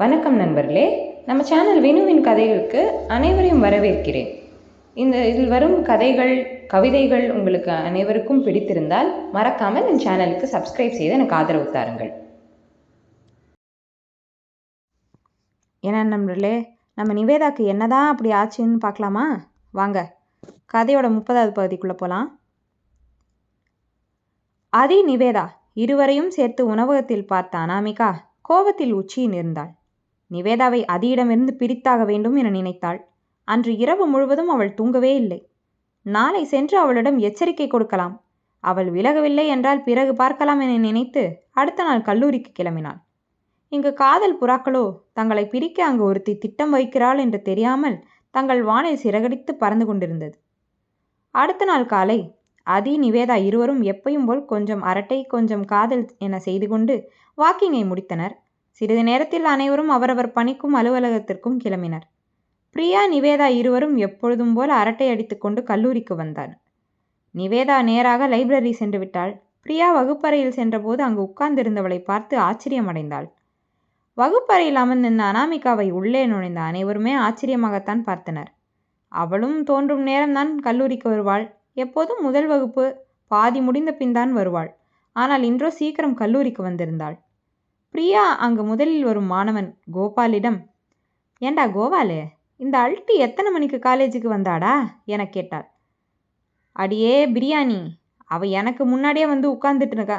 வணக்கம் நண்பர்களே. நம்ம சேனல் வினுவின் கதைகளுக்கு அனைவரையும் வரவேற்கிறேன். இந்த இதில் வரும் கதைகள் கவிதைகள் உங்களுக்கு அனைவருக்கும் பிடித்திருந்தால் மறக்காமல் என் சேனலுக்கு சப்ஸ்கிரைப் செய்து எனக்கு ஆதரவு தாருங்கள். என்ன நண்பர்களே நம்ம நிவேதாக்கு என்னதான் அப்படி ஆச்சுன்னு பார்க்கலாமா? வாங்க கதையோட முப்பதாவது பகுதிக்குள்ளே போகலாம் அதி நிவேதா இருவரையும் சேர்த்து உணவகத்தில் பார்த்த அனாமிகா கோபத்தில் உச்சியில் இருந்தாள். நிவேதாவை அதியிடமிருந்து பிரித்தாக வேண்டும் என நினைத்தாள். அன்று இரவு முழுவதும் அவள் தூங்கவே இல்லை. நாளை சென்று அவளிடம் எச்சரிக்கை கொடுக்கலாம். அவள் விலகவில்லை என்றால் பிறகு பார்க்கலாம் என நினைத்து அடுத்த நாள் கல்லூரிக்கு கிளம்பினாள். இங்கு காதல் புறாக்களோ தங்களை பிரிக்க அங்கு ஒருத்தி திட்டம் வைக்கிறாள் என்று தெரியாமல் தங்கள் வானில் சிறகடித்து பறந்து கொண்டிருந்தது. அடுத்த நாள் காலை அதி நிவேதா இருவரும் எப்பையும் போல் கொஞ்சம் அரட்டை கொஞ்சம் காதல் என செய்து கொண்டு வாக்கிங்கை முடித்தனர். சிறிது நேரத்தில் அனைவரும் அவரவர் பணிக்கும் அலுவலகத்திற்கும் கிளம்பினர். பிரியா நிவேதா இருவரும் எப்பொழுதும் போல அரட்டை அடித்துக்கொண்டு கல்லூரிக்கு வந்தார் நிவேதா நேராக லைப்ரரி சென்று விட்டாள். பிரியா வகுப்பறையில் சென்றபோது அங்கு உட்கார்ந்திருந்தவளை பார்த்து ஆச்சரியமடைந்தாள். வகுப்பறையில் அமர்ந்திருந்த அனாமிகாவை உள்ளே நுழைந்த அனைவருமே ஆச்சரியமாகத்தான் பார்த்தனர். அவளும் தோன்றும் நேரம்தான் கல்லூரிக்கு வருவாள். எப்போதும் முதல் வகுப்பு பாதி முடிந்த பின்தான் வருவாள். ஆனால் இன்றோ சீக்கிரம் கல்லூரிக்கு வந்திருந்தாள். பிரியா அங்கு முதலில் வரும் மாணவன் கோபாலிடம் ஏண்டா கோபாலு இந்த அல்ட்டி எத்தனை மணிக்கு காலேஜுக்கு வந்தாடா? என கேட்டாள். அடியே பிரியாணி அவ எனக்கு முன்னாடியே வந்து உட்கார்ந்துட்டு இருக்கா.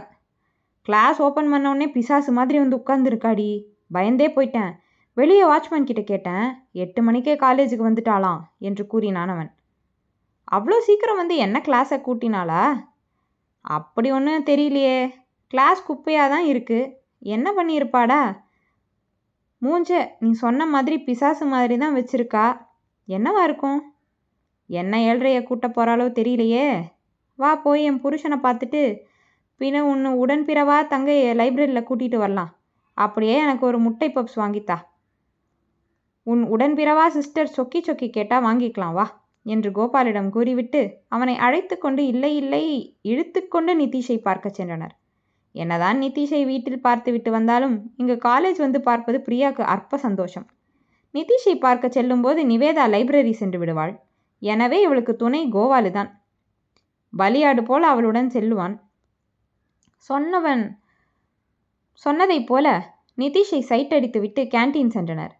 கிளாஸ் ஓப்பன் பண்ண உடனே பிசாசு மாதிரி வந்து உட்கார்ந்துருக்காடி. பயந்தே போயிட்டேன். வெளியே வாட்ச்மேன் கிட்ட கேட்டேன். எட்டு மணிக்கே காலேஜுக்கு வந்துட்டாளாம் என்று கூறினான் அவன். அவ்வளோ சீக்கிரம் வந்து என்ன கிளாஸை கூட்டினாளா? அப்படி ஒன்றும் தெரியலையே. கிளாஸ் குப்பையாக தான் இருக்குது என்ன பண்ணியிருப்பாடா? மூஞ்ச நீ சொன்ன மாதிரி பிசாசு மாதிரி தான் வச்சிருக்கா. என்னவா இருக்கும்? என்ன ஏழ்றைய கூட்ட போகிறாளோ தெரியலையே. வா போய் என் புருஷனை பார்த்துட்டு பின்ன உன்னு உடன்பிறவா தங்கையை லைப்ரரியில் கூட்டிகிட்டு வரலாம். அப்படியே எனக்கு ஒரு முட்டை பப்ஸ் வாங்கித்தா உன் உடன்பிறவா சிஸ்டர் சொக்கி சொக்கி கேட்டால் வாங்கிக்கலாம் வா என்று கோபாலிடம் கூறிவிட்டு அவனை அழைத்து கொண்டு இல்லை இல்லை இழுத்துக்கொண்டு நிதிஷை பார்க்கச் சென்றனர். என்னதான் நிதிஷை வீட்டில் பார்த்து விட்டு வந்தாலும் இங்கு காலேஜ் வந்து பார்ப்பது பிரியாவுக்கு அற்ப சந்தோஷம். நிதிஷை பார்க்க செல்லும்போது நிவேதா லைப்ரரி சென்று விடுவாள். எனவே இவளுக்கு துணை கோவாலு தான். பலியாடு போல அவளுடன் செல்லுவான். சொன்னவன் சொன்னதைப் போல நிதிஷை சைட் அடித்துவிட்டு கேன்டீன் சென்றனர்.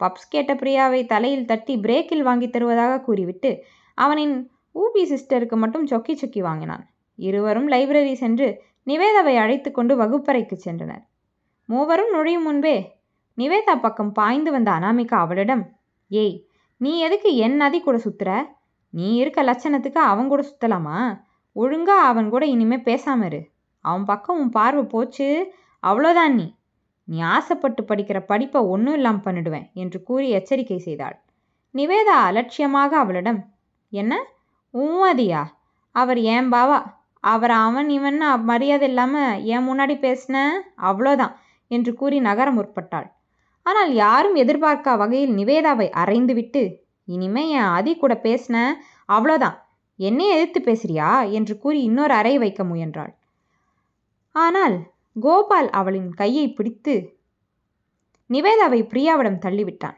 பப்ஸ் கேட்ட பிரியாவை தலையில் தட்டி பிரேக்கில் வாங்கி தருவதாக கூறிவிட்டு அவனின் ஊபி சிஸ்டருக்கு மட்டும் சொக்கி சொக்கி வாங்கினான். இருவரும் லைப்ரரி சென்று நிவேதாவை அழைத்து கொண்டு வகுப்பறைக்கு சென்றனர். மூவரும் நுழையும் முன்பே நிவேதா பக்கம் பாய்ந்து வந்த அனாமிகா அவளிடம் ஏய் நீ எதுக்கு என் நதி கூட சுத்துற? நீ இருக்க லட்சணத்துக்கு அவன் கூட சுத்தலாமா? ஒழுங்கா அவன் கூட இனிமே பேசாம இரு. அவன் பக்கம் உன் பார்வை போச்சு அவ்வளோதான் நீ. நீ ஆசைப்பட்டு படிக்கிற படிப்பை ஒன்றும் இல்லாமல் பண்ணிடுவேன் என்று கூறி எச்சரிக்கை செய்தாள். நிவேதா அலட்சியமாக அவளிடம் என்ன? உம்மதியா அவர் ஏன் பாவா? அவர் அவன் இவன் மரியாதை இல்லாமல் என் முன்னாடி பேசின அவ்வளோதான் என்று கூறி நகர முற்பட்டாள். ஆனால் யாரும் எதிர்பார்க்கா வகையில் நிவேதாவை அறைந்துவிட்டு இனிமே என் அதி கூட பேசின அவ்வளோதான் என்னை எதிர்த்து பேசுறியா? என்று கூறி இன்னொரு அறை வைக்க முயன்றாள். ஆனால் கோபால் அவளின் கையை பிடித்து நிவேதாவை பிரியாவிடம் தள்ளிவிட்டான்.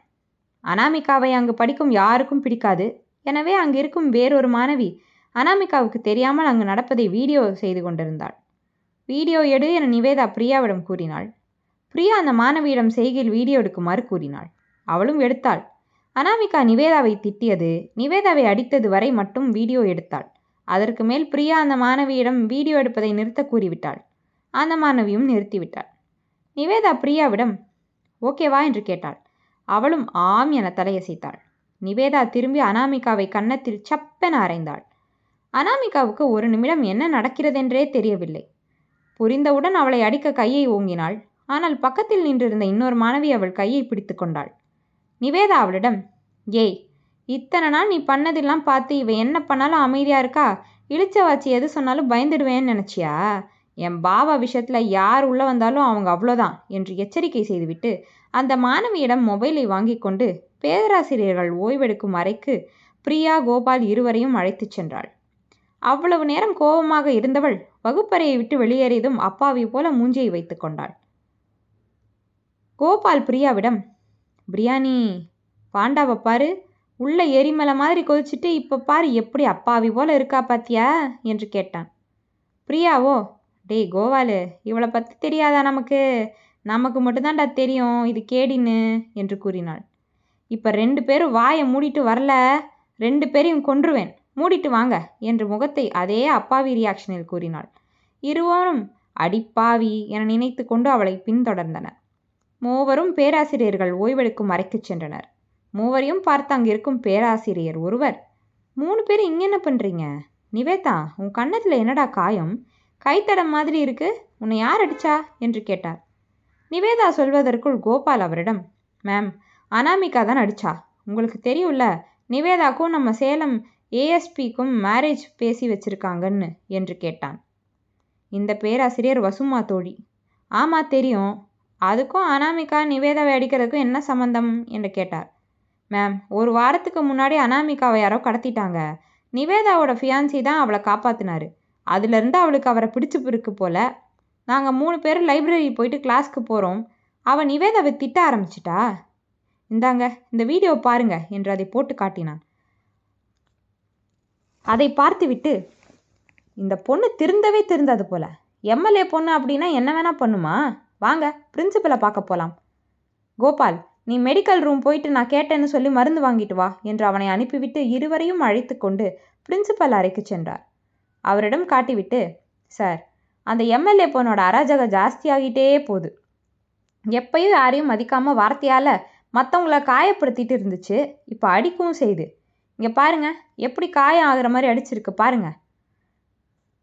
அனாமிகாவை அங்கு படிக்கும் யாருக்கும் பிடிக்காது. எனவே அங்கு இருக்கும் வேறொரு மாணவி அனாமிகாவுக்கு தெரியாமல் அங்கு நடப்பதை வீடியோ செய்து கொண்டிருந்தாள். வீடியோ எடு என நிவேதா பிரியாவிடம் கூறினாள். பிரியா அந்த மாணவியிடம் செய்கையில் வீடியோ எடுக்குமாறு கூறினாள். அவளும் எடுத்தாள். அனாமிகா நிவேதாவை திட்டியது நிவேதாவை அடித்தது வரை மட்டும் வீடியோ எடுத்தாள். அதற்கு மேல் பிரியா அந்த மாணவியிடம் வீடியோ எடுப்பதை நிறுத்த கூறிவிட்டாள். அந்த மாணவியும் நிறுத்திவிட்டாள். நிவேதா பிரியாவிடம் ஓகேவா என்று கேட்டாள். அவளும் ஆம் என தலையசைத்தாள். நிவேதா திரும்பி அனாமிகாவை கன்னத்தில் சப்பென அரைந்தாள் அனாமிகாவுக்கு ஒரு நிமிடம் என்ன நடக்கிறதென்றே தெரியவில்லை. புரிந்தவுடன் அவளை அடிக்க கையை ஓங்கினாள். ஆனால் பக்கத்தில் நின்றிருந்த இன்னொரு மாணவி அவள் கையை பிடித்து கொண்டாள். நிவேதா அவளிடம் ஏய் இத்தனை நாள் நீ பண்ணதெல்லாம் பார்த்து இவ என்ன பண்ணாலும் அமைதியாக இருக்கா? இழிச்சவாச்சி எது சொன்னாலும் பயந்துடுவேன்னு நினச்சியா? என் பாவா விஷயத்தில் யார் உள்ளே வந்தாலும் அவங்க அவ்வளோதான் என்று எச்சரிக்கை செய்துவிட்டு அந்த மாணவியிடம் மொபைலை வாங்கி கொண்டு பேராசிரியர்கள் ஓய்வெடுக்கும் அறைக்கு பிரியா கோபால் இருவரையும் அழைத்துச் சென்றாள். அவ்வளவு நேரம் கோபமாக இருந்தவள் வகுப்பறையை விட்டு வெளியேறியதும் அப்பாவி போல மூஞ்சியை வைத்து கொண்டாள். கோபால் பிரியாவிடம் பிரியாணி பாண்டாவை பாரு. உள்ள எரிமலை மாதிரி கொதிச்சுட்டு இப்போ பாரு எப்படி அப்பாவி போல இருக்கா பாத்தியா? என்று கேட்டான். பிரியாவோ? டேய் கோவாலு இவளை பற்றி தெரியாதா நமக்கு? நமக்கு மட்டும்தான்டா தெரியும் இது கேடின்னு என்று கூறினாள். இப்போ ரெண்டு பேரும் வாயை மூடிட்டு வரல. ரெண்டு பேரையும் கொன்றுவேன். மூடிட்டு வாங்க என்று முகத்தை அதே அப்பாவி ரியாக்ஷனில் கூறினாள். இருவரும் அடிப்பாவி என நினைத்து கொண்டு அவளை பின்தொடர்ந்தனர். மூவரும் பேராசிரியர்கள் ஓய்வெடுக்கும் அறைக்குச் சென்றனர். மூவரையும் பார்த்து அங்கே இருக்கும் பேராசிரியர் ஒருவர் மூணு பேர் இங்கே என்ன பண்ணுறீங்க நிவேதா உன் கன்னத்தில் என்னடா காயம்? கைத்தடம் மாதிரி இருக்கு உன்னை யார் அடிச்சா? என்று கேட்டார். நிவேதா சொல்வதற்குள் கோபால் அவரிடம் மேம் அனாமிகா தான் அடிச்சா. உங்களுக்கு தெரியும்ல நிவேதாக்கும் நம்ம சேலம் ஏஎஸ்பிக்கும் மேரேஜ் பேசி வச்சிருக்காங்கன்னு என்று கேட்டான். இந்த பேராசிரியர் வசுமா தோழி ஆமா தெரியும் அதுக்கும் அனாமிகா நிவேதாவை அடிக்கிறதுக்கும் என்ன சம்பந்தம் என்று கேட்டார். மேம் ஒரு வாரத்துக்கு முன்னாடி அனாமிகாவை யாரோ கடத்திட்டாங்க. நிவேதாவோட ஃபியான்சி தான் அவளை காப்பாத்தினாரு. அதுலேருந்து அவளுக்கு அவரை பிடிச்சி இருக்கு போல. நாங்கள் மூணு பேர் லைப்ரரி போயிட்டு கிளாஸ்க்கு போகிறோம் அவள் நிவேதாவை திட்ட ஆரம்பிச்சிட்டா? இந்தாங்க இந்த வீடியோ பாருங்க என்று அதை போட்டு காட்டினான். அதை பார்த்துவிட்டு இந்த பொண்ணு திருந்தவே திருந்தாது போல. எம்எல்ஏ பொண்ணு அப்படின்னா என்ன வேணா பண்ணுமா? வாங்க பிரின்சிபலை பார்க்க போகலாம் கோபால் நீ மெடிக்கல் ரூம் போயிட்டு நான் கேட்டேன்னு சொல்லி மருந்து வாங்கிட்டு வா என்று அவனை அனுப்பிவிட்டு இருவரையும் அழைத்து கொண்டு பிரின்சிபல் அறைக்கு சென்றார். அவரிடம் காட்டிவிட்டு சார் அந்த எம்எல்ஏ பொண்ணோட அராஜகம் ஜாஸ்தியாகிட்டே போகுது. எப்பயும் யாரையும் மதிக்காமல் வார்த்தையால் மற்றவங்கள காயப்படுத்திட்டு இருந்துச்சு. இப்போ அடிக்கவும் செய்யுது இங்கே பாருங்கள் எப்படி காயம் ஆகுற மாதிரி அடிச்சிருக்கு பாருங்கள்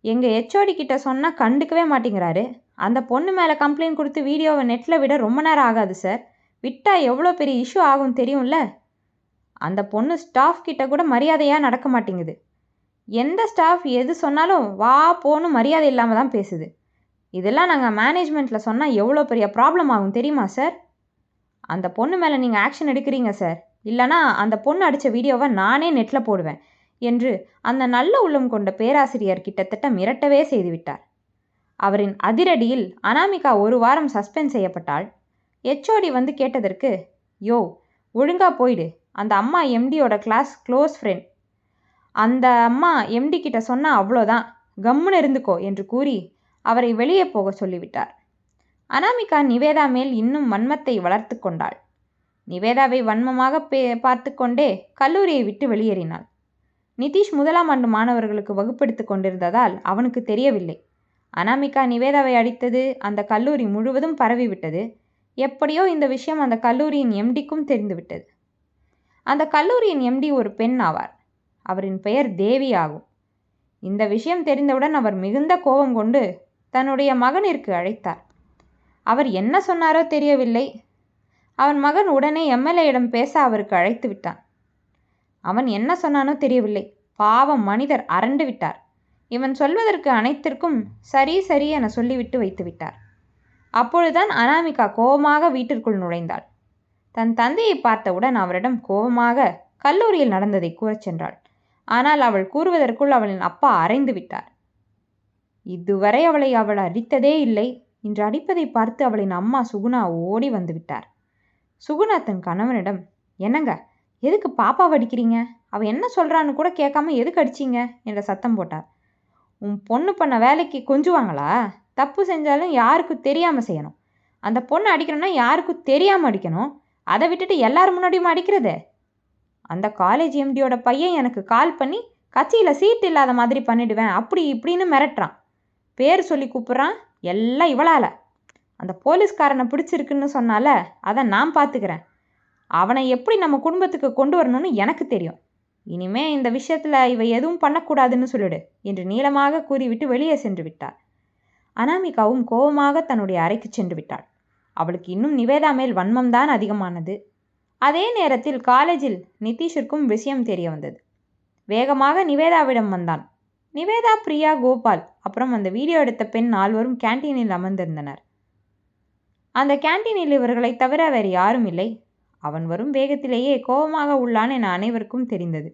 எங்கள் ஹெச்ஓடி கிட்ட சொன்னால் கண்டுக்கவே மாட்டேங்கிறாரு. அந்த பொண்ணு மேலே கம்ப்ளைண்ட் கொடுத்து வீடியோவை நெட்டில் விட ரொம்ப நேரம் ஆகாது சார் விட்டால் எவ்வளோ பெரிய இஷ்யூ ஆகும் தெரியும்ல? அந்த பொண்ணு ஸ்டாஃப் கிட்ட கூட மரியாதையாக நடக்க மாட்டேங்குது. எந்த ஸ்டாஃப் எது சொன்னாலும் வா போன்னு மரியாதை இல்லாமல் தான் பேசுது. இதெல்லாம் நாங்கள் மேனேஜ்மெண்ட்டில் சொன்னால் எவ்வளோ பெரிய ப்ராப்ளம் ஆகும் தெரியுமா சார் அந்த பொண்ணு மேலே நீங்கள் ஆக்ஷன் எடுக்கிறீங்க சார் இல்லைனா அந்த பொண்ணு அடித்த வீடியோவை நானே நெட்டில் போடுவேன் என்று அந்த நல்ல உள்ளம் கொண்ட பேராசிரியர் கிட்டத்தட்ட மிரட்டவே செய்துவிட்டார் அவரின் அதிரடியில் அனாமிகா ஒரு வாரம் சஸ்பெண்ட் செய்யப்பட்டாள். ஹெச்ஓடி வந்து கேட்டதற்கு யோ ஒழுங்கா போயிடு. அந்த அம்மா எம்டியோட கிளாஸ் க்ளோஸ் ஃப்ரெண்ட் அந்த அம்மா எம்டி கிட்ட சொன்னால் அவ்வளோதான். கம்முன்னு இருந்துக்கோ என்று கூறி அவரை வெளியே போக சொல்லிவிட்டார். அனாமிகா நிவேதா மேல் இன்னும் வன்மத்தை வளர்த்து கொண்டாள். நிவேதாவை வன்மமாக பே பார்த்து கொண்டே கல்லூரியை விட்டு வெளியேறினாள். நிதிஷ் முதலாம் ஆண்டு மாணவர்களுக்கு வகுப்பெடுத்து கொண்டிருந்ததால் அவனுக்கு தெரியவில்லை. அனாமிகா நிவேதாவை அடித்தது அந்த கல்லூரி முழுவதும் பரவிவிட்டது. எப்படியோ இந்த விஷயம் அந்த கல்லூரியின் எம்டிக்கும் தெரிந்துவிட்டது. அந்த கல்லூரியின் எம்டி ஒரு பெண் ஆவார். அவரின் பெயர் தேவி ஆகும். இந்த விஷயம் தெரிந்தவுடன் அவர் மிகுந்த கோபம் கொண்டு தன்னுடைய மகனிற்கு அழைத்தார். அவர் என்ன சொன்னாரோ தெரியவில்லை. அவன் மகன் உடனே எம்எல்ஏயிடம் பேச அவருக்கு அழைத்து விட்டான். அவன் என்ன சொன்னானோ தெரியவில்லை. பாவம் மனிதர் அரண்டு விட்டார். இவன் சொல்வதற்கு அனைத்திற்கும் சரி சரி என சொல்லிவிட்டு வைத்து விட்டார். அப்பொழுதுதான் அனாமிகா கோபமாக வீட்டிற்குள் நுழைந்தாள். தன் தந்தையை பார்த்தவுடன் அவரிடம் கோபமாக கல்லூரியில் நடந்ததை கூறச் சென்றாள். ஆனால் அவள் கூறுவதற்குள் அவளின் அப்பா அரைந்து விட்டார். இதுவரை அவளை அவள் அடித்ததே இல்லை இன்று அடிப்பதை பார்த்து அவளின் அம்மா சுகுணா ஓடி வந்துவிட்டார் சுகுணா தன் கணவனிடம் என்னங்க எதுக்கு பாப்பாவை அடிக்கிறீங்க அவள் என்ன சொல்கிறான்னு கூட கேட்காம எதுக்கு அடிச்சீங்க? என்ற சத்தம் போட்டார். உன் பொண்ணு பண்ண வேலைக்கு கொஞ்சுவாங்களா? தப்பு செஞ்சாலும் யாருக்கும் தெரியாமல் செய்யணும். அந்த பொண்ணு அடிக்கணும்னா யாருக்கும் தெரியாமல் அடிக்கணும். அதை விட்டுட்டு எல்லார் முன்னாடியும் அடிக்கிறதே? அந்த காலேஜ் எம்டியோட பையன் எனக்கு கால் பண்ணி கட்சியில் சீட் இல்லாத மாதிரி பண்ணிடுவேன். அப்படி இப்படின்னு மிரட்டுறான். பேர் சொல்லி கூப்பிட்றான். எல்லாம் இவளால. அந்த போலீஸ்காரனை பிடிச்சிருக்குன்னு சொன்னால அதை நான் பார்த்துக்கிறேன் அவனை எப்படி நம்ம குடும்பத்துக்கு கொண்டு வரணும்னு எனக்கு தெரியும். இனிமே இந்த விஷயத்தில் இவ எதுவும் பண்ணக்கூடாதுன்னு சொல்லிடு என்று நீளமாக கூறிவிட்டு வெளியே சென்று விட்டார் அனாமிகாவும் கோபமாக தன்னுடைய அறைக்கு சென்று விட்டாள். அவளுக்கு இன்னும் நிவேதா மேல் வன்மம்தான் அதிகமானது. அதே நேரத்தில் காலேஜில் நிதிஷிற்கும் விஷயம் தெரிய வந்தது. வேகமாக நிவேதாவிடம் வந்தான். நிவேதா பிரியா கோபால் அப்புறம் அந்த வீடியோ எடுத்த பெண் நால்வரும் கேன்டீனில் அமர்ந்திருந்தனர். அந்த கேன்டீனில் இவர்களை தவிர வேறு யாரும் இல்லை. அவன் வரும் வேகத்திலேயே கோபமாக உள்ளான் என அனைவருக்கும் தெரிந்தது.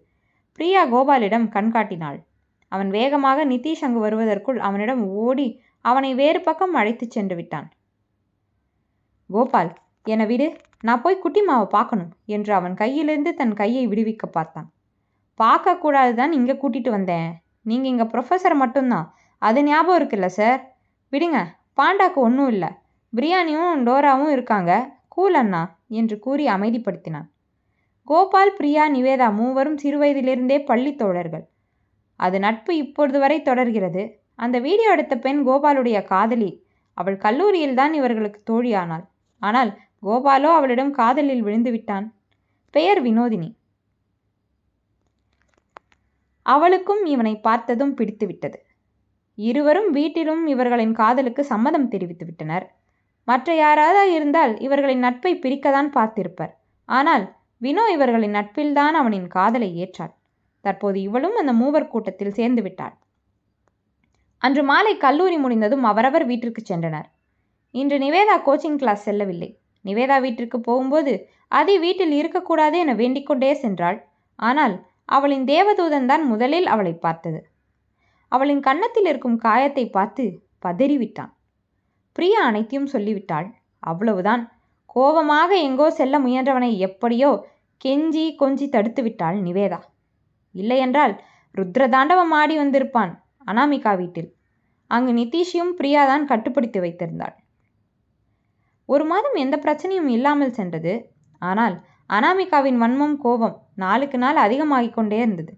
பிரியா கோபாலிடம் கண்காட்டினாள் அவன் வேகமாக நிதிஷ் அங்கு வருவதற்குள் அவனிடம் ஓடி அவனை வேறு பக்கம் அழைத்துச் சென்று விட்டான். கோபால் என விடு நான் போய் குட்டிமாவை பார்க்கணும் என்று அவன் கையிலிருந்து தன் கையை விடுவிக்க பார்த்தான். பார்க்கக்கூடாது தான் இங்கே கூட்டிகிட்டு வந்தேன். நீங்கள் இங்கே ப்ரொஃபஸர் மட்டும்தான். அது ஞாபகம் இருக்குல்ல சார் விடுங்க பாண்டாக்கு ஒன்றும் இல்லை. பிரியாணியும் டோராவும் இருக்காங்க. கூல் அண்ணா என்று கூறி அமைதிப்படுத்தினான். கோபால் பிரியா நிவேதா மூவரும் சிறுவயதிலிருந்தே பள்ளி தோழர்கள். அது நட்பு இப்பொழுது வரை தொடர்கிறது. அந்த வீடியோ எடுத்த பெண் கோபாலுடைய காதலி. அவள் கல்லூரியில்தான் இவர்களுக்கு தோழியானாள். ஆனால் கோபாலோ அவளிடம் காதலில் விழுந்து விட்டான். பெயர் வினோதினி. அவளுக்கும் இவனை பார்த்ததும் பிடித்துவிட்டது. இருவரும் வீட்டிலும் இவர்களின் காதலுக்கு சம்மதம் தெரிவித்து விட்டனர் மற்ற யாராவது இருந்தால் இவர்களின் நட்பை பிரிக்கத்தான் பார்த்திருப்பர். ஆனால் வினோ இவர்களின் நட்பில்தான் அவனின் காதலை ஏற்றாள். தற்போது இவளும் அந்த மூவர் கூட்டத்தில் சேர்ந்து விட்டாள். அன்று மாலை கல்லூரி முடிந்ததும் அவரவர் வீட்டிற்கு சென்றனர். இன்று நிவேதா கோச்சிங் கிளாஸ் செல்லவில்லை. நிவேதா வீட்டிற்கு போகும்போது அதி வீட்டில் இருக்கக்கூடாது என வேண்டிக்கொண்டே சென்றாள். ஆனால் அவளின் தேவதூதன் தான் முதலில் அவளை பார்த்தது. அவளின் கன்னத்தில் இருக்கும் காயத்தை பார்த்து பதறிவிட்டான். பிரியா அனைத்தையும் சொல்லிவிட்டாள். அவ்வளவுதான். கோபமாக எங்கோ செல்ல முயன்றவனை எப்படியோ கெஞ்சி கொஞ்சி தடுத்து விட்டாள் நிவேதா. இல்லையென்றால் ருத்ரதாண்டவம் ஆடி வந்திருப்பான் அனாமிகா வீட்டில். அங்கு நிதிஷையும் பிரியாதான் கட்டுப்படுத்தி வைத்திருந்தாள். ஒரு மாதம் எந்த பிரச்சனையும் இல்லாமல் சென்றது. ஆனால் அனாமிகாவின் வன்மம் கோபம் நாளுக்கு நாள் அதிகமாகிக் கொண்டே இருந்தது.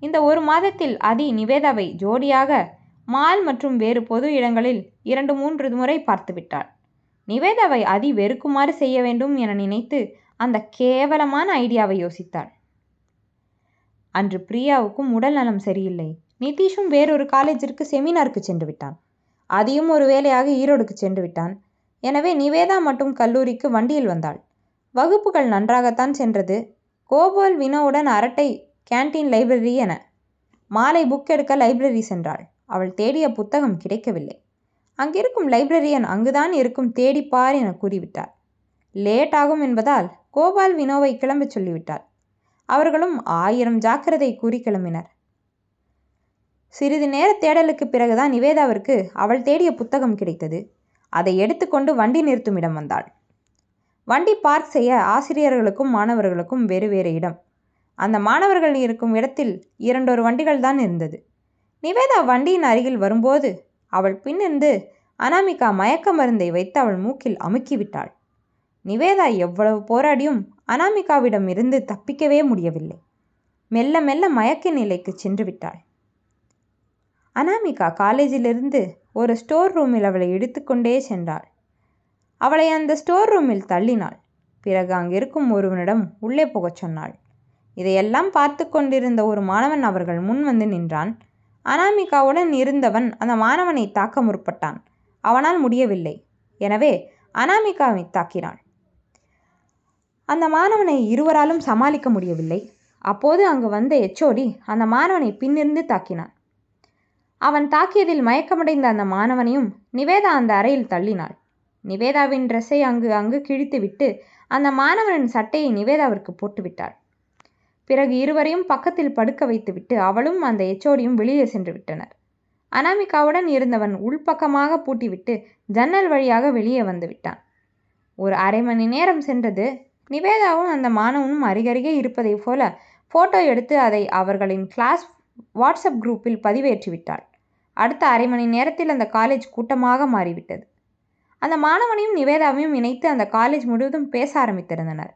இந்த ஒரு மாதத்தில் அதி நிவேதாவை ஜோடியாக மால் மற்றும் வேறு பொது இடங்களில் இரண்டு மூன்று முறை பார்த்துவிட்டாள். நிவேதாவை அதி வெறுக்குமாறு செய்ய வேண்டும் என நினைத்து அந்த கேவலமான ஐடியாவை யோசித்தாள். அன்று பிரியாவுக்கும் உடல் நலம் சரியில்லை. நிதிஷும் வேறொரு காலேஜிற்கு செமினாருக்கு சென்று விட்டான். அதையும் ஒரு வேலையாக ஈரோடுக்கு சென்று விட்டான். எனவே நிவேதா மட்டும் கல்லூரிக்கு வண்டியில் வந்தாள். வகுப்புகள் நன்றாகத்தான் சென்றது. கோபால் வினோவுடன் அரட்டை கேன்டீன் லைப்ரரி என மாலை புக் எடுக்க லைப்ரரி சென்றாள். அவள் தேடிய புத்தகம் கிடைக்கவில்லை. அங்கிருக்கும் லைப்ரரியன் அங்குதான் இருக்கும் தேடிப்பார் என கூறிவிட்டார். லேட் ஆகும் என்பதால் கோபால் வினோவை கிளம்பச் சொல்லிவிட்டாள் அவர்களும் ஆயிரம் ஜாக்கிரதை கூறி கிளம்பினர். சிறிது நேர தேடலுக்கு பிறகுதான் நிவேதாவிற்கு அவள் தேடிய புத்தகம் கிடைத்தது. அதை எடுத்துக்கொண்டு வண்டி நிறுத்தும் இடம் வந்தாள். வண்டி பார்க் செய்ய ஆசிரியர்களுக்கும் மாணவர்களுக்கும் வேறு வேறு இடம். அந்த மாணவர்கள் இருக்கும் இடத்தில் இரண்டொரு வண்டிகள் தான் இருந்தது. நிவேதா வண்டியின் அருகில் வரும்போது அவள் பின்னிருந்து அனாமிகா மயக்க மருந்தை வைத்து அவள் மூக்கில் அமுக்கிவிட்டாள். நிவேதா எவ்வளவு போராடியும் அனாமிகாவிடம் இருந்து தப்பிக்கவே முடியவில்லை. மெல்ல மெல்ல மயக்க நிலைக்கு சென்று விட்டாள் அனாமிகா காலேஜிலிருந்து ஒரு ஸ்டோர் ரூமில் அவளை இழுத்துக்கொண்டே சென்றாள். அவளை அந்த ஸ்டோர் ரூமில் தள்ளினாள். பிறகு அங்கிருக்கும் ஒருவனிடம் உள்ளே போகச் சொன்னாள். இதையெல்லாம் பார்த்து கொண்டிருந்த ஒரு மாணவன் அவர்கள் முன் வந்து நின்றான். அனாமிகாவுடன் இருந்தவன் அந்த மாணவனை தாக்க முற்பட்டான். அவனால் முடியவில்லை. எனவே அனாமிகாவை தாக்கினாள். அந்த மாணவனை இருவராலும் சமாளிக்க முடியவில்லை. அப்போது அங்கு வந்த எச்சோடி அந்த மாணவனை பின்னிருந்து தாக்கினான். அவன் தாக்கியதில் மயக்கமடைந்த அந்த மாணவனையும் நிவேதா அந்த அறையில் தள்ளினாள். நிவேதாவின் ட்ரெஸ்ஸை அங்கு அங்கு கிழித்துவிட்டு அந்த மாணவனின் சட்டையை நிவேதாவிற்கு போட்டுவிட்டாள். பிறகு இருவரையும் பக்கத்தில் படுக்க வைத்துவிட்டு அவளும் அந்த எச்சோடியும் வெளியே சென்று விட்டனர். அனாமிகாவுடன் இருந்தவன் உள்பக்கமாக பூட்டிவிட்டு ஜன்னல் வழியாக வெளியே வந்து விட்டான். ஒரு அரை மணி நேரம் சென்றது. நிவேதாவும் அந்த மாணவனும் அருகருகே இருப்பதைப் போல ஃபோட்டோ எடுத்து அதை அவர்களின் கிளாஸ் வாட்ஸ்அப் குரூப்பில் பதிவேற்றி விட்டாள். அடுத்த அரை மணி நேரத்தில் அந்த காலேஜ் கூட்டமாக மாறிவிட்டது. அந்த மாணவனையும் நிவேதாவையும் இணைத்து அந்த காலேஜ் முழுவதும் பேச ஆரம்பித்திருந்தனர்.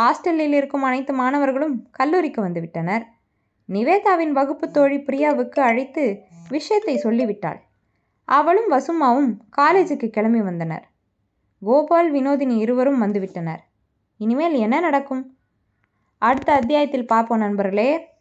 ஹாஸ்டலில் இருக்கும் அனைத்து மாணவர்களும் கல்லூரிக்கு வந்துவிட்டனர். நிவேதாவின் வகுப்பு தோழி பிரியாவுக்கு அழைத்து விஷயத்தை சொல்லிவிட்டாள். அவளும் வசுமாவும் காலேஜுக்கு கிளம்பி வந்தனர். கோபால் வினோதினி இருவரும் வந்துவிட்டனர். இனிமேல் என்ன நடக்கும்? அடுத்த அத்தியாயத்தில் பார்ப்போம் நண்பர்களே.